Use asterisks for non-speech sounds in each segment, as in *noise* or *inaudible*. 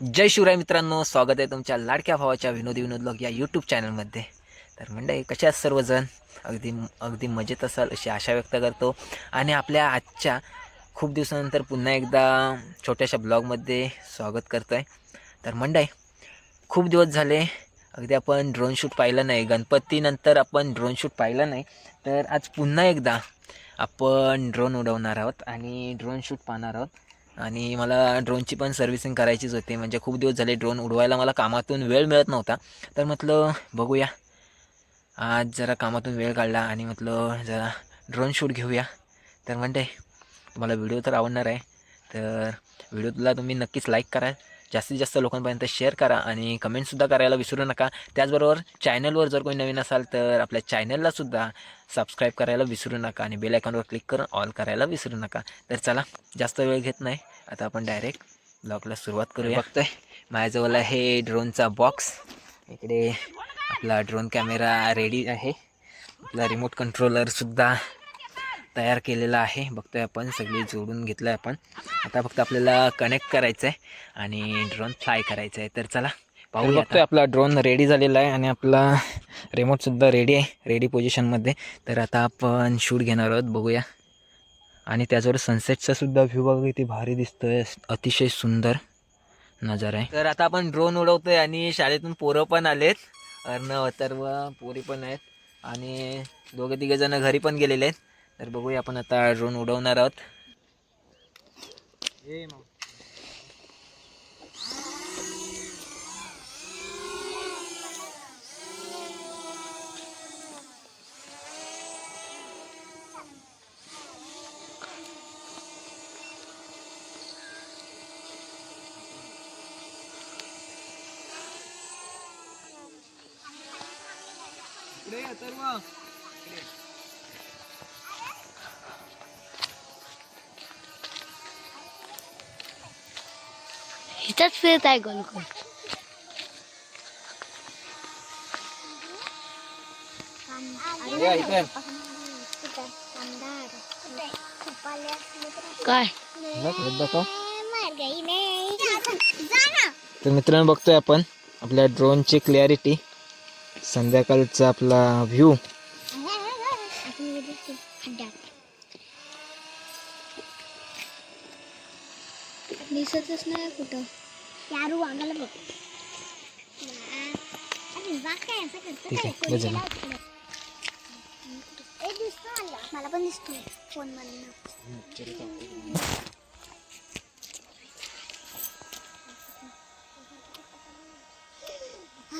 जय शिवराय मित्रांनो स्वागत आहे तुमच्या लाडक्या भावाच्या विनोदी विनोद ब्लॉग या यूट्यूब चॅनलमध्ये तर मंडळी कशा आहात सर्वजण? अगदी अगदी मजेत असाल अशी आशा व्यक्त करतो. आणि आपल्या आजच्या खूप दिवसानंतर पुन्हा एकदा छोट्याशा ब्लॉगमध्ये स्वागत करतो आहे तर मंडळी खूप दिवस झाले अगदी आपण ड्रोन शूट पाहिलं नाही. गणपतीनंतर आपण ड्रोन शूट पाहिलं नाही. तर आज पुन्हा एकदा आपण ड्रोन उडवणार आहोत आणि ड्रोन शूट पाहणार आहोत. आणि मला ड्रोनची पण सर्व्हिसिंग करायचीच होती. म्हणजे खूप दिवस झाले ड्रोन उडवायला मला कामातून वेळ मिळत नव्हता. तर म्हटलं बघूया. आज जरा कामातून वेळ काढला आणि म्हटलं जरा ड्रोन शूट घेऊया. तर म्हणते तुम्हाला व्हिडिओ तर आवडणार आहे. तर व्हिडिओला तुम्ही नक्कीच लाईक करा. जास्तीत जास्त लोकांपर्यंत शेअर करा आणि कमेंटसुद्धा करायला विसरू नका. त्याचबरोबर चॅनलवर जर कोणी नवीन असाल तर आपल्या चॅनललासुद्धा सबस्क्राईब करायला विसरू नका आणि बेल आयकॉनवर क्लिक करून ऑल करायला विसरू नका. तर चला जास्त वेळ घेत नाही. आता आपण डायरेक्ट ब्लॉगला सुरुवात करूया. बघतोय. माझ्याजवळ आहे ड्रोनचा बॉक्स इकडे आपला ड्रोन कॅमेरा रेडी आहे. आपला रिमोट कंट्रोलरसुद्धा तयार केलेला आहे. बघतोय आपण सगळी जोडून घेतलं आहे आपण. आता फक्त आपल्याला कनेक्ट करायचं आहे आणि ड्रोन फ्लाय करायचं आहे तर चला पाहू बघतोय आपला ड्रोन रेडी झालेला आहे आणि आपला रिमोटसुद्धा रेडी आहे रेडी पोझिशनमध्ये तर आता आपण शूट घेणार आहोत बघूया. आणि त्याच्यावर सनसेटचा सुद्धा व्ह्यू बघा किती भारी दिसतोय अतिशय सुंदर नजारा आहे. तर आता आपण ड्रोन उडवतोय आणि शाळेतून पोरं पण आलेत. अर्णव अथर्व पोरी पण आहेत. आणि दोघे तिघे जण घरी पण गेलेले आहेत. तर बघूया आपण आता ड्रोन उडवणार आहोत. इथंच फिरत आहे गोल गोल. काय? तर मित्रांनो बघतोय आपण आपल्या ड्रोनची क्लॅरिटी संध्याकाळचा आपला व्ह्यू दिसतच नाही कुठं. यारू आम्हाला बघ. ठीक काय? आहे, बस झालं. मला मला पण दिसतो. फोन मधनं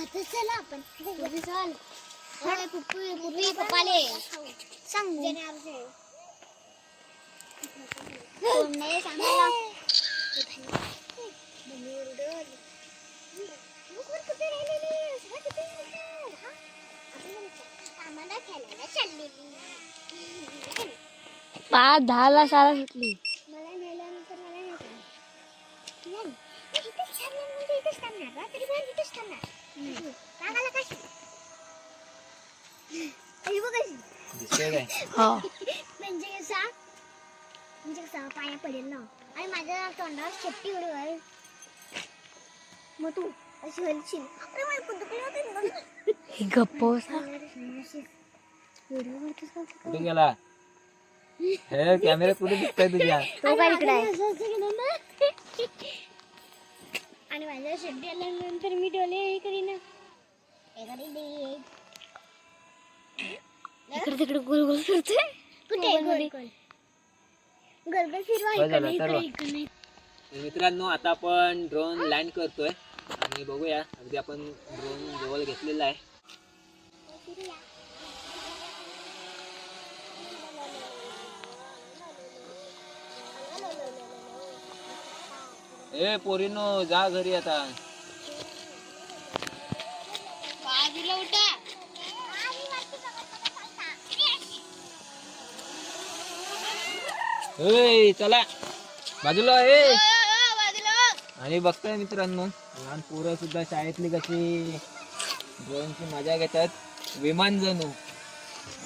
तर चला आपण. चल. पुप्पी पुप्पी पप्पाले. सांग. कोण *laughs* खेळायला चाललेली पाच दहा ला शाळा सुटली. मला नेल्यानंतर मला नाही इथेच थांबणार म्हणजे इथेच थांबणार. रात्रीभर इथेच थांबणार. रागाला कशी? आई बघ कशी. दिसतोय काय? हो. म्हणजे कसा? म्हणजे कसा? पाया पडेल ना. आणि माझ्या तोंडावर शेपटी उडवाल. मग तू अशी हलशील अरे मला पण दुखलं होतं. हे गप्प बसा. व्हिडिओ करतोस का? कुठे गेला हे कॅमेरा कुठे दिसतोय तुझ्या तो काय इकडे आहे. आणि माझ्या शेपटी आल्यानंतर मी डोले हे करीन हे. इकडे तिकडे गोल गोल फिरतोय कुठे गोल गोल गोल फिरवा इकडे झालं, इकडे सर्व? इकडे तर मित्रांनो आता आपण ड्रोन लँड करतोय आणि बघूया अगदी आपण ड्रोन जवळ घेतलेला आहे. ए पोरीनो जा घरी आता. बाजूला उठा. ए चला. बाजूला ए. आणि बघताय मित्रांनो. लहान पोरं सुद्धा शाळेतली कशी ड्रॉइंगची मजा घेतात. विमान जणू.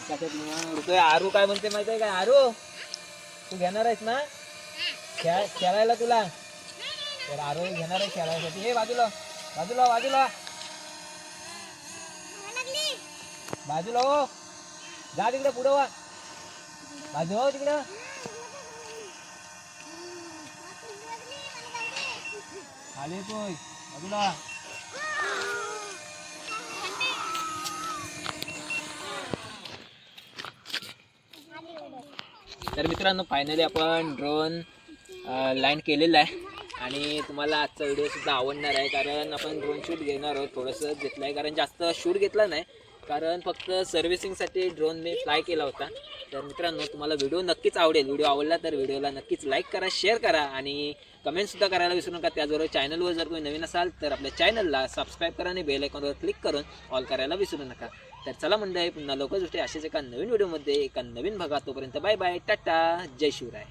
कशात विमान उडतोय. आरू काय म्हणते माहिती आहे काय आरू तू घेणार आहेस ना? खेळ खेळायला तुला. तर आरोही घेणार आहे खेळायसाठी. हे बाजूला बाजूला बाजूला. बाजूला हो. जा तिकडे पुढं वा. बाजू हो तिकडं. खाली येतोय. बाजूला. तर मित्रांनो फायनली आपण ड्रोन लँड केलेला आहे. आणि तुम्हाला आजचा व्हिडिओसुद्धा आवडणार आहे कारण आपण ड्रोन शूट घेणार आहोत थोडंसं. घेतलं आहे कारण जास्त शूट घेतला नाही. कारण फक्त सर्व्हिसिंगसाठी ड्रोन मी फ्लाय केला होता. तर मित्रांनो तुम्हाला व्हिडिओ नक्कीच आवडेल. व्हिडिओ आवडला तर व्हिडिओला नक्कीच लाईक करा शेअर करा आणि कमेंटसुद्धा करायला विसरू नका. त्याचबरोबर चॅनलवर जर कोणी नवीन असाल तर आपल्या चॅनलला सबस्क्राईब करा आणि बेल आयकॉनवर क्लिक करून ऑल करायला विसरू नका. तर चला मंडळी पुन्हा लवकर दृष्टी अशाच एका नवीन व्हिडिओमध्ये एका नवीन भागात. तोपर्यंत बाय बाय टाटा जय शिवराय.